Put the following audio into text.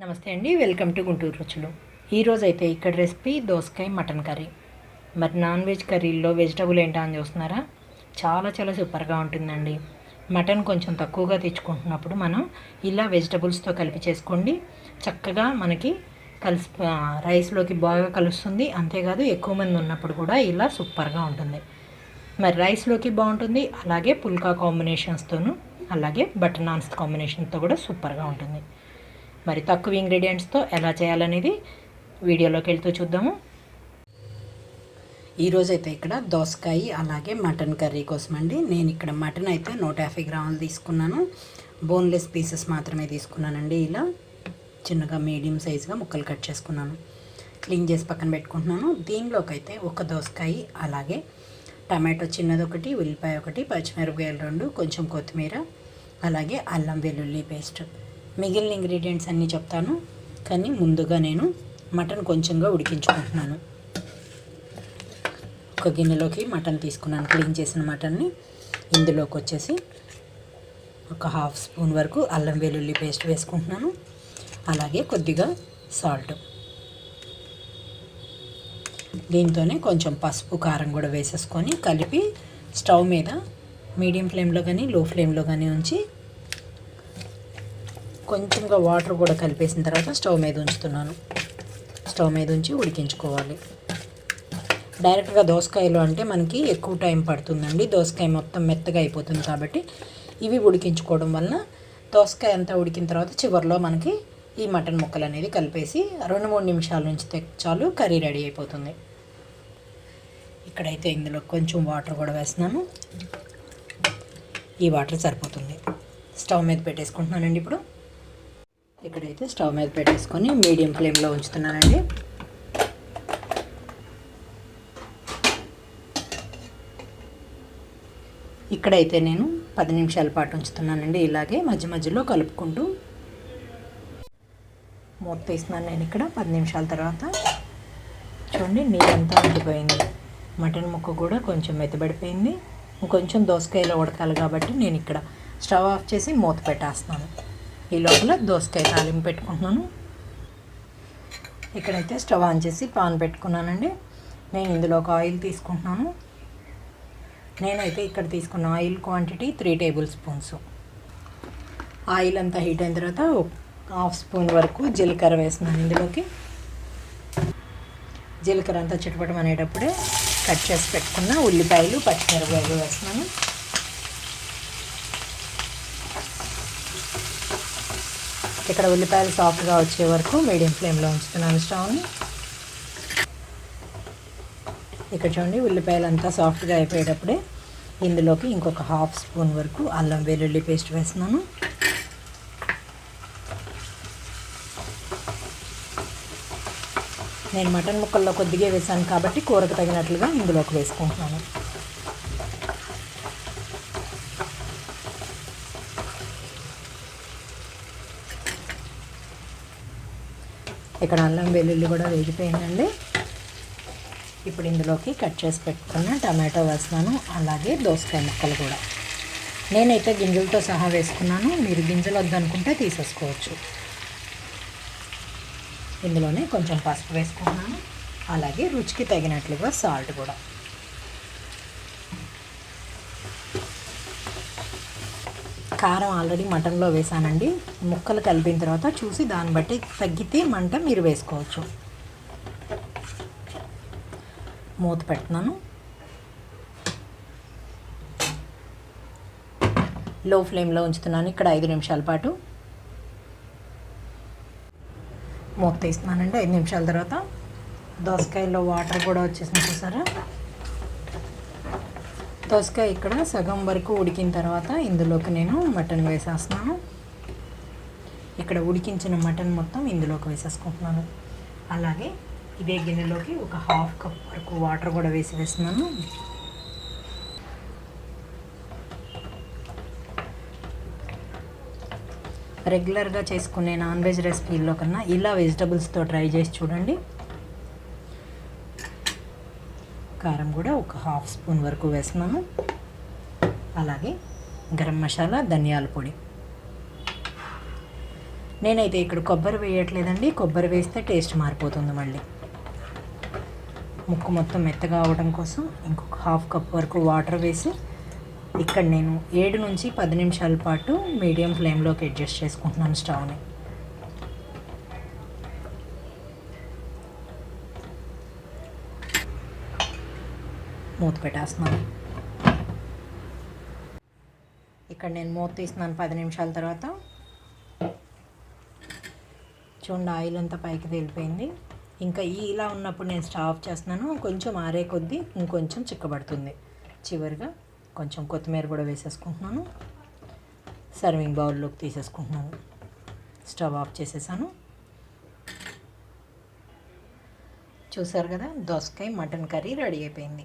నమస్తే అండి welcome to Guntur రుచులు. ఈరోజు అయితే ఇక్కడ రెసిపీ దోసకాయ మటన్ కర్రీ. మరి నాన్ వెజ్ కర్రీల్లో వెజిటబుల్ ఏంటా అని చూస్తున్నారా? చాలా చాలా సూపర్గా ఉంటుందండి. మటన్ కొంచెం తక్కువగా తెచ్చుకుంటున్నప్పుడు మనం ఇలా వెజిటబుల్స్తో కలిపి చేసుకోండి. చక్కగా మనకి కలిసి రైస్లోకి బాగా కలుస్తుంది. అంతేకాదు ఎక్కువ మంది ఉన్నప్పుడు కూడా ఇలా సూపర్గా ఉంటుంది. మరి రైస్లోకి బాగుంటుంది అలాగే పుల్కా కాంబినేషన్స్తోనూ అలాగే బటర్ నాన్స్ కాంబినేషన్తో కూడా సూపర్గా ఉంటుంది. మరి తక్కువ ఇంగ్రీడియంట్స్తో ఎలా చేయాలనేది వీడియోలోకి వెళ్తూ చూద్దాము. ఈరోజైతే ఇక్కడ దోసకాయ అలాగే మటన్ కర్రీ కోసం అండి. నేను ఇక్కడ మటన్ అయితే నూట యాభై గ్రాములు తీసుకున్నాను. బోన్లెస్ పీసెస్ మాత్రమే తీసుకున్నానండి ఇలా. చిన్నగా మీడియం సైజుగా ముక్కలు కట్ చేసుకున్నాను. క్లీన్ చేసి పక్కన పెట్టుకుంటున్నాను. దీనిలోకి అయితే ఒక దోసకాయ అలాగే టమాటో చిన్నది ఒకటి ఉల్లిపాయ ఒకటి పచ్చిమిరపకాయలు రెండు కొంచెం కొత్తిమీర అలాగే అల్లం వెల్లుల్లి పేస్ట్. మిగిలిన ఇంగ్రీడియంట్స్ అన్నీ చెప్తాను. కానీ ముందుగా నేను మటన్ కొంచెంగా ఉడికించుకుంటున్నాను. ఒక గిన్నెలోకి మటన్ తీసుకున్నాను. క్లీన్ చేసిన మటన్ని ఇందులోకి వచ్చేసి ఒక హాఫ్ స్పూన్ వరకు అల్లం వెల్లుల్లి పేస్ట్ వేసుకుంటున్నాను. అలాగే కొద్దిగా సాల్ట్ దీంతోనే కొంచెం పసుపు కారం కూడా వేసేసుకొని కలిపి స్టవ్ మీద మీడియం ఫ్లేమ్లో కానీ లో ఫ్లేమ్లో కానీ ఉంచి కొంచెంగా వాటర్ కూడా కలిపేసిన తర్వాత స్టవ్ మీద ఉంచుతున్నాను. స్టవ్ మీద ఉంచి ఉడికించుకోవాలి. డైరెక్ట్గా దోసకాయలు అంటే మనకి ఎక్కువ టైం పడుతుందండి. దోసకాయ మొత్తం మెత్తగా అయిపోతుంది కాబట్టి ఇవి ఉడికించుకోవడం వలన దోసకాయ అంతా ఉడికిన తర్వాత చివరిలో మనకి ఈ మటన్ ముక్కలు అనేది కలిపేసి రెండు మూడు నిమిషాల నుంచి చాలు కర్రీ రెడీ అయిపోతుంది. ఇక్కడైతే ఇందులో కొంచెం వాటర్ కూడా వేస్తున్నాను. ఈ వాటర్ సరిపోతుంది. స్టవ్ మీద పెట్టేసుకుంటున్నానండి ఇప్పుడు. ఇక్కడైతే స్టవ్ మీద పెట్టేసుకొని మీడియం ఫ్లేమ్లో ఉంచుతున్నానండి. ఇక్కడైతే నేను పది నిమిషాల పాటు ఉంచుతున్నానండి ఇలాగే మధ్య మధ్యలో కలుపుకుంటూ. మూత తీస్తున్నాను నేను ఇక్కడ పది నిమిషాల తర్వాత. చూడండి నీరంతా ఉండిపోయింది. మటన్ ముక్క కూడా కొంచెం మెత్తబడిపోయింది. ఇంకొంచెం దోసకాయలో ఉడకాలి కాబట్టి నేను ఇక్కడ స్టవ్ ఆఫ్ చేసి మూత పెట్టేస్తున్నాను. ఈ లోపల దోసకాయ తాలింపు పెట్టుకుంటున్నాను. ఇక్కడైతే స్టవ్ ఆన్ చేసి పాన్ పెట్టుకున్నానండి. నేను ఇందులో ఒక ఆయిల్ తీసుకుంటున్నాను. నేనైతే ఇక్కడ తీసుకున్న oil quantity three tablespoons. Oil అంతా హీట్ అయిన తర్వాత హాఫ్ స్పూన్ వరకు జీలకర్ర వేస్తున్నాను ఇందులోకి. జీలకర్ర అంతా చిటపటం అనేటప్పుడే కట్ చేసి పెట్టుకున్న ఉల్లిపాయలు పచ్చిమిరపకాయలు వేస్తున్నాను. ఇక్కడ ఉల్లిపాయలు సాఫ్ట్గా వచ్చే వరకు మీడియం ఫ్లేమ్లో ఉంచుతున్నాను స్టవ్ని. ఇక్కడ చూడండి ఉల్లిపాయలు అంతా సాఫ్ట్గా అయిపోయేటప్పుడే ఇందులోకి ఇంకొక హాఫ్ స్పూన్ వరకు అల్లం వెల్లుల్లి పేస్ట్ వేస్తున్నాను. నేను మటన్ ముక్కల్లో కొద్దిగా వేసాను కాబట్టి కూరకు తగినట్లుగా ఇందులోకి వేసుకుంటున్నాను. ఇక్కడ అల్లం వెల్లుల్లి కూడా వేగిపోయిందండి. ఇప్పుడు ఇందులోకి కట్ చేసి పెట్టుకున్న టమాటో వేస్తున్నాను అలాగే దోసకాయ ముక్కలు కూడా. నేనైతే గింజలతో సహా వేసుకున్నాను మీరు గింజలు వద్దనుకుంటే తీసేసుకోవచ్చు. ఇందులోనే కొంచెం పసుపు వేసుకున్నాను అలాగే రుచికి తగినట్లుగా సాల్ట్ కూడా. కారం ఆల్రెడీ మటన్లో వేసానండి. ముక్కలు కలిపిన తర్వాత చూసి దాన్ని బట్టి తగ్గితే మంట మీరు వేసుకోవచ్చు. మూత పెడుతున్నాను. లో ఫ్లేమ్లో ఉంచుతున్నాను. ఇక్కడ ఐదు నిమిషాల పాటు. మూత తీస్తున్నానండి. ఐదు నిమిషాల తర్వాత దోసకాయలో వాటర్ కూడా వచ్చేసింది చూసారా? దోసకాయ ఇక్కడ సగం వరకు ఉడికిన తర్వాత ఇందులోకి నేను మటన్ వేసేస్తున్నాను. ఇక్కడ ఉడికించిన మటన్ మొత్తం ఇందులోకి వేసేసుకుంటున్నాను. అలాగే ఇదే గిన్నెలోకి ఒక హాఫ్ కప్ వరకు వాటర్ కూడా వేసి వేస్తున్నాను. రెగ్యులర్గా చేసుకునే నాన్ వెజ్ రెసిపీల్లో కన్నా ఇలా వెజిటబుల్స్తో ట్రై చేసి చూడండి. కారం కూడా ఒక హాఫ్ స్పూన్ వరకు వేస్తున్నాను అలాగే గరం మసాలా ధనియాల పొడి. నేనైతే ఇక్కడ కొబ్బరి వేయట్లేదండి. కొబ్బరి వేస్తే టేస్ట్ మారిపోతుంది మళ్ళీ. ముక్కు మొత్తం మెత్తగా అవడం కోసం ఇంకొక హాఫ్ కప్ వరకు వాటర్ వేసి ఇక్కడ నేను ఏడు నుంచి పది నిమిషాల పాటు మీడియం ఫ్లేమ్లోకి అడ్జస్ట్ చేసుకుంటున్నాను స్టవ్ని. మూత పెట్టేస్తున్నాను. ఇక్కడ నేను మూత తీస్తున్నాను పది నిమిషాల తర్వాత. చూడండి ఆయిల్ అంతా పైకి తేలిపోయింది. ఇంకా ఇలా ఉన్నప్పుడు నేను స్టవ్ ఆఫ్ చేస్తున్నాను. కొంచెం ఆరే కొద్దీ ఇంకొంచెం చిక్కబడుతుంది. చివరిగా కొంచెం కొత్తిమీర కూడా వేసేసుకుంటున్నాను. సర్వింగ్ బౌల్లోకి తీసేసుకుంటున్నాను. స్టవ్ ఆఫ్ చేసేసాను. చూసారు కదా దోసకాయ మటన్ కర్రీ రెడీ అయిపోయింది.